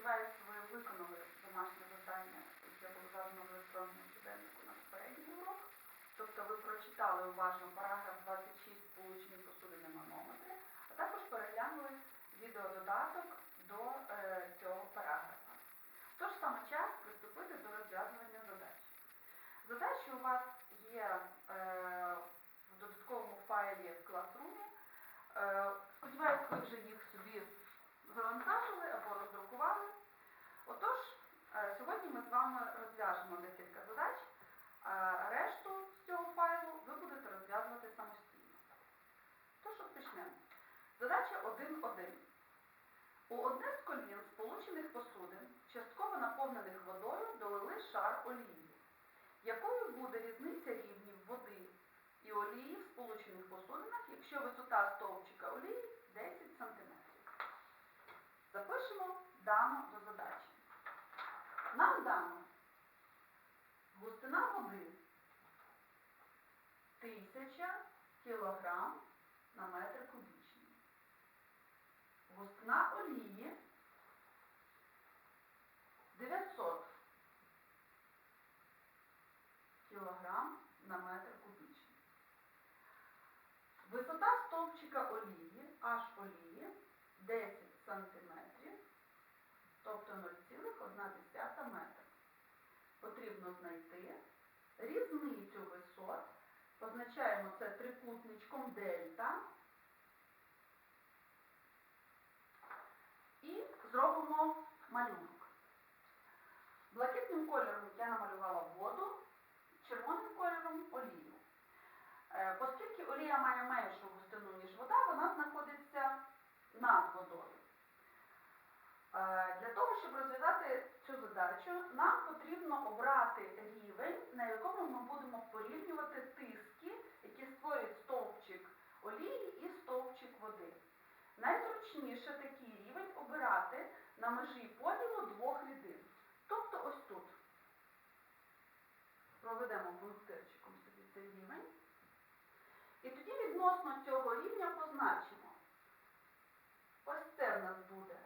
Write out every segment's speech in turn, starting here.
сподіваюся, ви виконали домашнє завдання, яке було задано в електронному щоденнику на попередній урок. Тобто ви прочитали уважно параграф 26 сполучені посудини манометри, а також переглянули відеододаток до е, цього параграфа. Тож саме час приступити до розв'язування задач. Задачі у вас є е, в додатковому файлі в класрумі. Е, сподіваюсь, ви вже їх собі завантажили або роздрукували. Отож, е, сьогодні ми з вами розв'яжемо декілька задач, а решту з цього файлу ви будете розв'язувати самостійно. Тож розпочнемо. Задача 1.1. У одне з колін сполучених посудин, частково наповнених водою, долили шар олії. Якою буде різниця рівнів води і олії в сполучених посудинах, якщо висота стовпчика олії 10 см? Запишемо дано до задачі. Нам дано густина води 1000 кг на метр кубічний. Густина олії 900 кг на метр кубічний. Висота олії, аж олії 10 см, тобто 0,1 метр. Потрібно знайти різницю висот. Позначаємо це трикутничком дельта. І зробимо малюнок. Над водою. Е, Для того, щоб розв'язати цю задачу, нам потрібно обрати рівень, на якому ми будемо порівнювати тиски, які створюють стовпчик олії і стовпчик води. Найзручніше такий рівень обирати на межі поділу двох рядин. Тобто ось тут. Проведемо пунктирчиком собі цей рівень. І тоді відносно цього рівня позначимо. Ось це в нас буде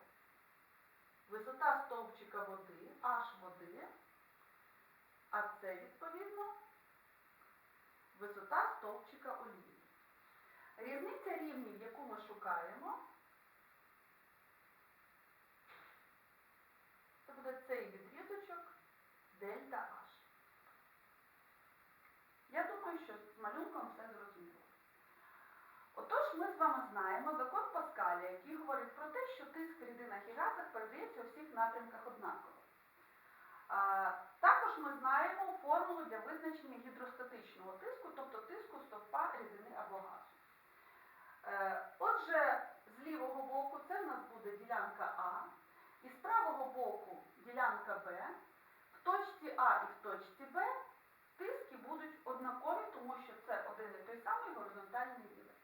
висота стовпчика води, аж води, а це відповідно висота стовпчика олії. Різниця рівнів, яку ми шукаємо, це буде цей відрізочок дельта H. Я думаю, що з малюнком все зрозуміло. Отож, ми з вами знаємо закон Паскаля, який говорить про те, що газах передається у всіх напрямках однаково. Також ми знаємо формулу для визначення гідростатичного тиску, тобто тиску стовпа рідини або газу. Е, Отже, з лівого боку це в нас буде ділянка А, і з правого боку ділянка Б. В точці А і в точці Б тиски будуть однакові, тому що це один і той самий горизонтальний рівень.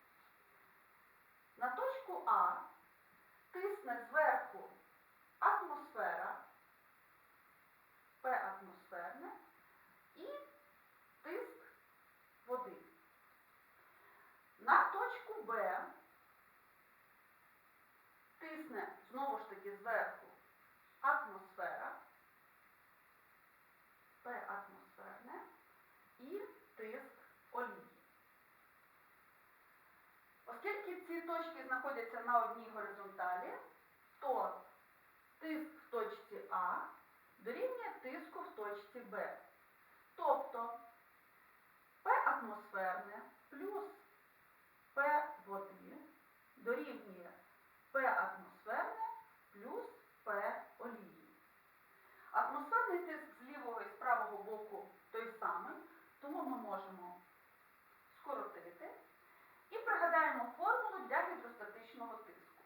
На точку А тисне зверху атмосфера, П атмосферне і тиск води. На точку Б тисне знову ж таки зверху атмосфера, П атмосферне і тиск олії. Оскільки ці точки знаходяться на одній горизонталі, то тиск в точці А дорівнює тиску в точці Б. Тобто П атмосферне плюс П води дорівнює П атмосферне плюс П олії. Атмосферний тиск з лівого і з правого боку той самий, тому ми можемо скоротити. І пригадаємо формулу для гідростатичного тиску.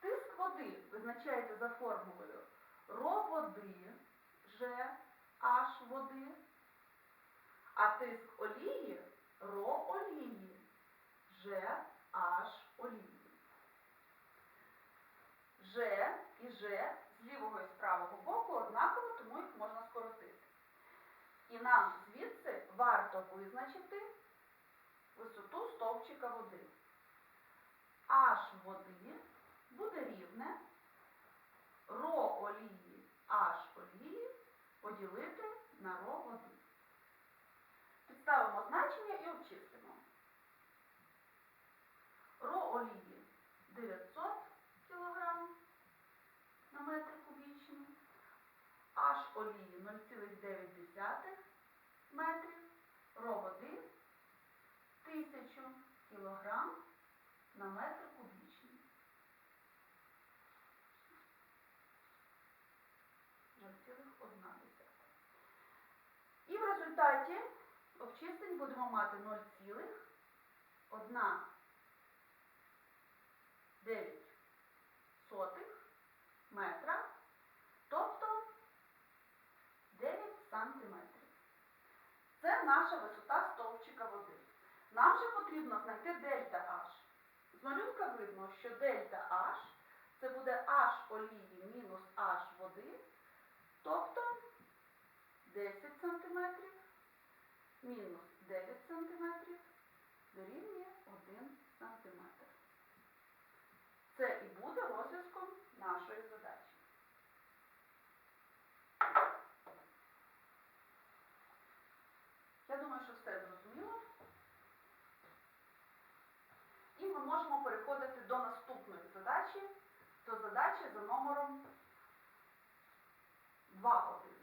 Тиск води визначається за формулою ро води, Ж, води, а тиск олії ро олії, Ж, H олії. Ж і Ж з лівого і з правого боку однаково, тому їх можна скоротити. І нам звідси варто визначити висоту стовпчика води. H води буде рівне ро олії поділити на. Підставимо значення і обчислимо. Ро олії 900 кг на метр кубічний, H олії 0,9 метрів, ро води 1000 кг на метр кубічний. 0,1. І в результаті обчислень будемо мати 0,1 9 сотих метра, тобто 9 сантиметрів. Це наша висота стовпчика води. Нам же потрібно знайти дельта H. З малюнка видно, що дельта H це буде H олії мінус H води, тобто 10 см мінус 9 см дорівнює 1 см. Це і буде розв'язком нашої задачі. Я думаю, що все зрозуміло. І ми можемо переходити до наступної задачі, до задачі за номером 2.1.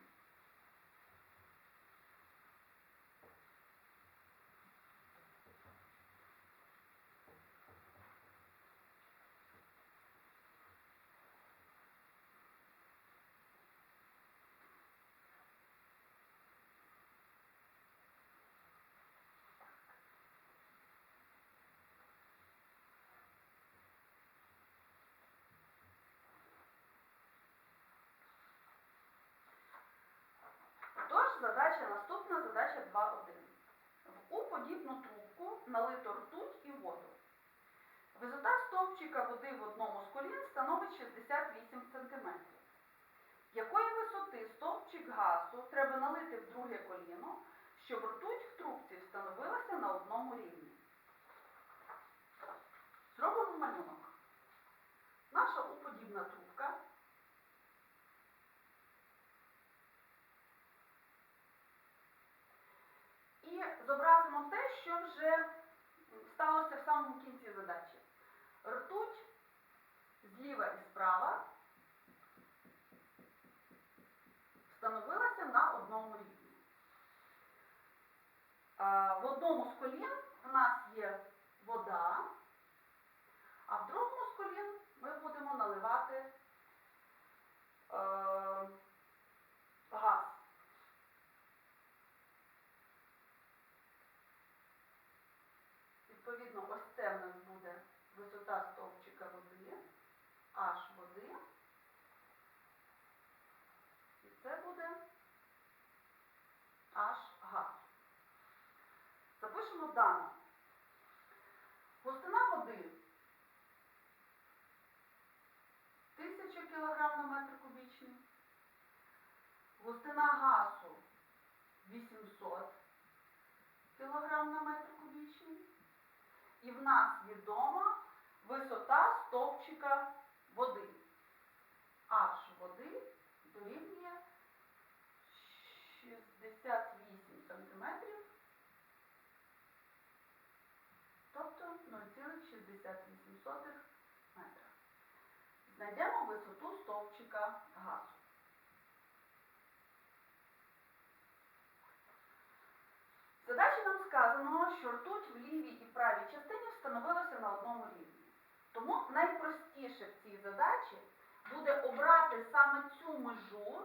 Тож, задача наступна, задача 2.1. В У-подібну трубку налито ртуть і воду. Висота стовпчика води в одному з колін становить 68 см. Якої висоти стовпчик газу треба налити в друге коліно, щоб ртуть в трубці встановилася на одному рівні? Зробимо малюнок. Наша У-подібна трубка І зобразимо те, що вже сталося в самому кінці задачі. Ртуть зліва і справа встановилася на одному рівні. В одному з колін в нас є вода, а в другому з колін ми будемо наливати е, газ. Відповідно, ось це в нас буде висота стовпчика води, H води. І це буде H газ. Запишемо дано. Густина води 1000 кг на метр кубічний. Густина газу 800 кг на метр кубічний. І в нас відома висота стовпчика води. H води дорівнює 68 см, тобто 0,68 метра. Знайдемо висоту стовпчика газу. В задачі нам сказано, що ртуть в лівій і правій частині встановилася на одному рівні. Тому найпростіше в цій задачі буде обрати саме цю межу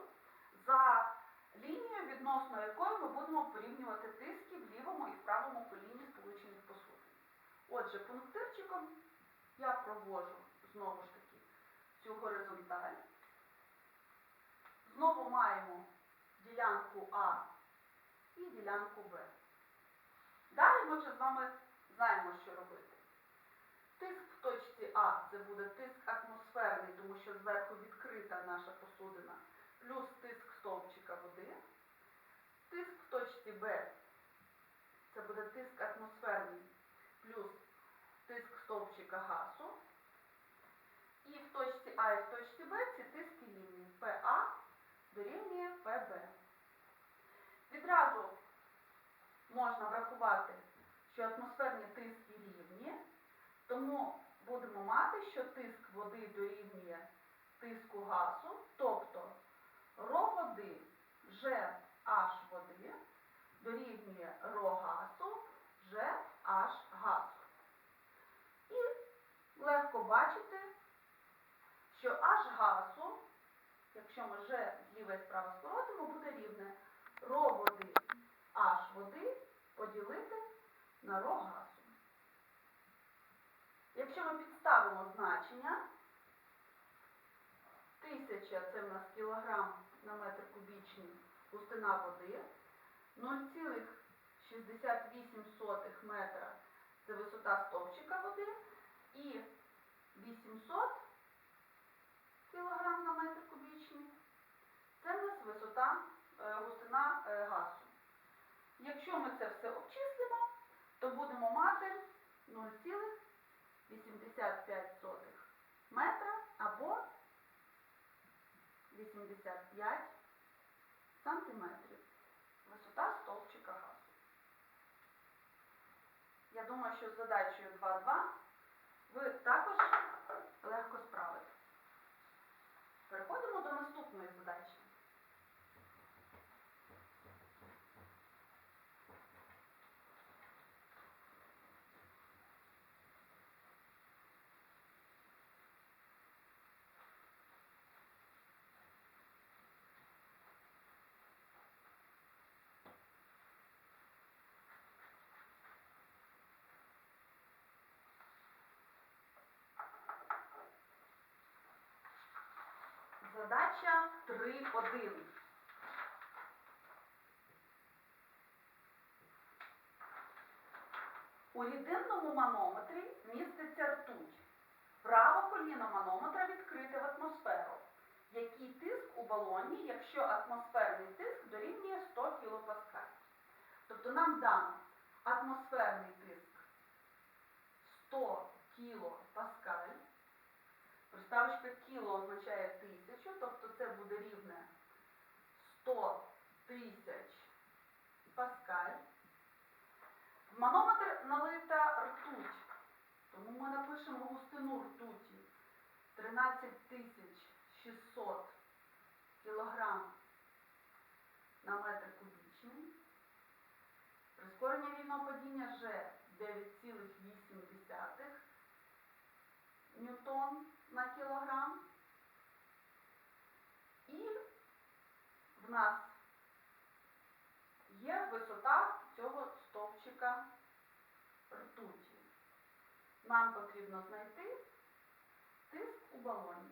за лінією, відносно якої ми будемо порівнювати тиски в лівому і в правому коліні сполучених посудин. Отже, пунктирчиком я провожу знову ж таки цю горизонталь. Знову маємо ділянку А і ділянку Б. Далі ми вже з вами знаємо, що робити. Тиск в точці А це буде тиск атмосферний, тому що зверху відкрита наша посудина, плюс тиск стовпчика води. Тиск в точці Б це буде тиск атмосферний плюс тиск стовпчика газу. І в точці А і в точці Б ці тиски лінії ПА дорівнює ПБ. відразу можна врахувати, що атмосферні тиски рівні, тому будемо мати, що тиск води дорівнює тиску газу, тобто ро води G H води дорівнює ро газу G H газу. І легко бачити, що H газу, якщо ми G зліва і справа скоротимо, буде рівне ро води H води на ро газу. Якщо ми підставимо значення, 1000 це в нас кілограм на метр кубічний густина води, 0,68 метра це висота стовпчика води і 800 кілограм на метр кубічний це в нас висота е, густина е, газу. Якщо ми це все обчислимо, то будемо мати 0,85 метра або 85 сантиметрів. Висота стовпчика газу. Я думаю, що з задачею 2.2 ви також легко справитесь. Переходимо до наступної задачі. Задача 3.1. У рідинному манометрі міститься ртуть. Праве коліно манометра відкрите в атмосферу. Який тиск у балоні, якщо атмосферний тиск дорівнює 100 кПа? Тобто нам дано атмосферний тиск 100 кПа. Приставочка кіло означає тисячу, тобто це буде рівне 100 тисяч паскаль. В манометр налита ртуть, тому ми напишемо густину ртуті 13600 кілограм на метр кубічний. Прискорення вільного падіння G 9,8 ньютон на кілограм. І в нас є висота цього стовпчика ртуті. Нам потрібно знайти тиск у балоні.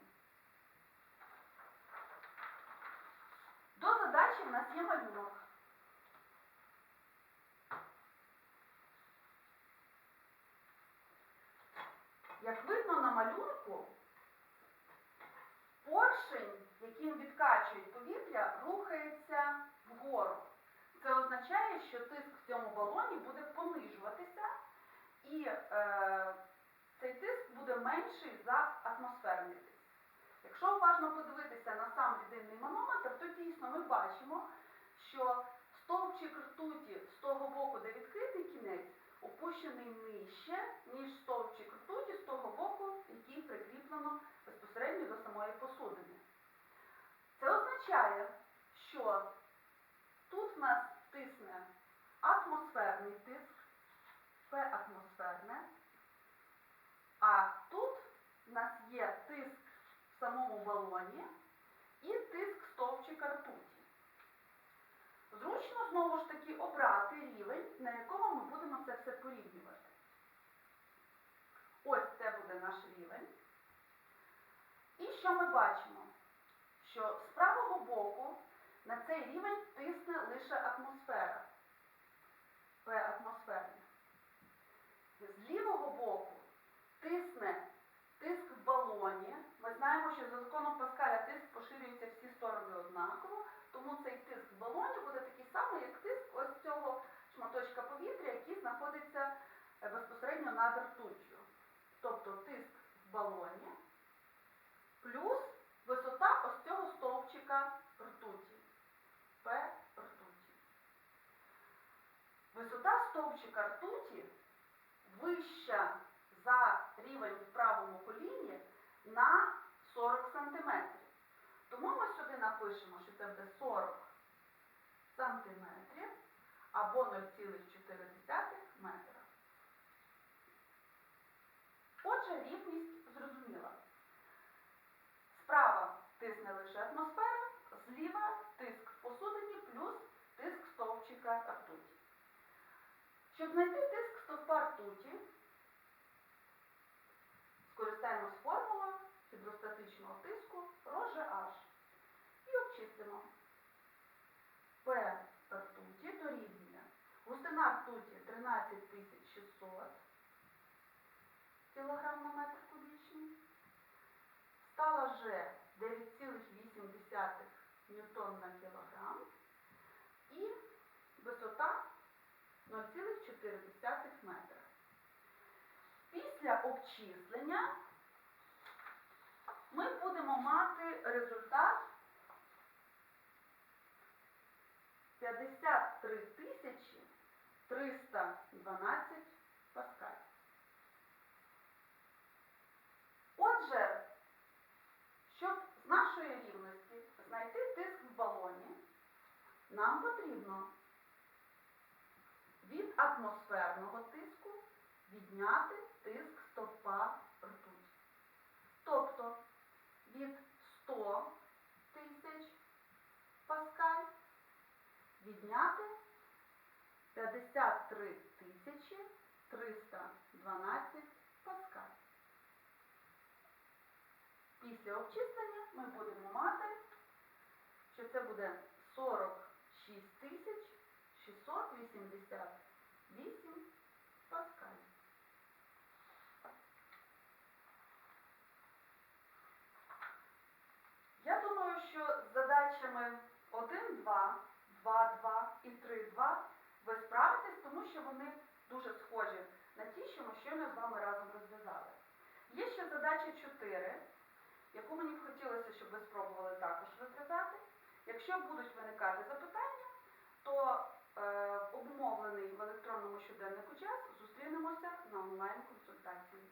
До задачі в нас є малюнок. Як видно на малюнку, поршень, яким відкачують повітря, рухається вгору. Це означає, що тиск в цьому балоні буде понижуватися, і е, цей тиск буде менший за атмосферний тиск. Якщо уважно подивитися на сам рідинний манометр, то дійсно ми бачимо, що стовпчик ртуті з того боку, де відкритий кінець, опущений нижче, ніж стовпчик ртуті з того боку, який прикріплено безпосередньо до самої посудини. Це означає, що тут в нас тисне атмосферний тиск, П атмосферне, а тут в нас є тиск в самому балоні і тиск стовпчика ртуті. Зручно знову ж таки обрати рівень, на якому ми будемо це все порівнювати. Ось це буде наш рівень. І що ми бачимо? Що з правого боку на цей рівень тисне лише атмосфера. П атмосферне. З лівого боку тисне тиск в балоні. Ми знаємо, що за законом Паскаля тиск поширюється всі сторони однаково, тому цей тиск в балоні буде такий самий, як тиск ось цього шматочка повітря, який знаходиться е, безпосередньо над ртуттю. Тобто тиск в балоні плюс висота ось цього стовпчика ртуті. П ртуті. Висота стовпчика ртуті вища за рівень в правому коліні на 40 см. Тому ми сюди напишемо, що це буде 40 сантиметрів або 0,4 метра. Отже, рівність зрозуміла. Справа тисне лише атмосфера, зліва тиск в посудині плюс тиск стовпчика ртуті. Щоб знайти тиск стовпа ртуті, скористаємось формулою гідростатичного тиску РОЖH і обчислимо. П ртуті дорівнює. Густина ртуті 13600 кг на метр кубічний, стала Ж 9,8 ньютон на кілограм. І висота 0,4 метра. Після обчислення ми будемо мати результат 53 тисячі 312 паскаль. Отже, щоб з нашої рівності знайти тиск в балоні, нам потрібно від атмосферного тиску відняти тиск стовпа ртуть. Тобто від 100 тисяч паскаль відняти 53 тисячі 312 паскаль. Після обчислення ми будемо мати, що це буде 46 тисяч 680 1, 2, 2, 2 і 3, 2 ви справитесь, тому що вони дуже схожі на ті, що ми щойно з вами разом розв'язали. Є ще задача 4, яку мені б хотілося, щоб ви спробували також розв'язати. Якщо будуть виникати запитання, то е, обумовлений в електронному щоденнику час зустрінемося на онлайн-консультації.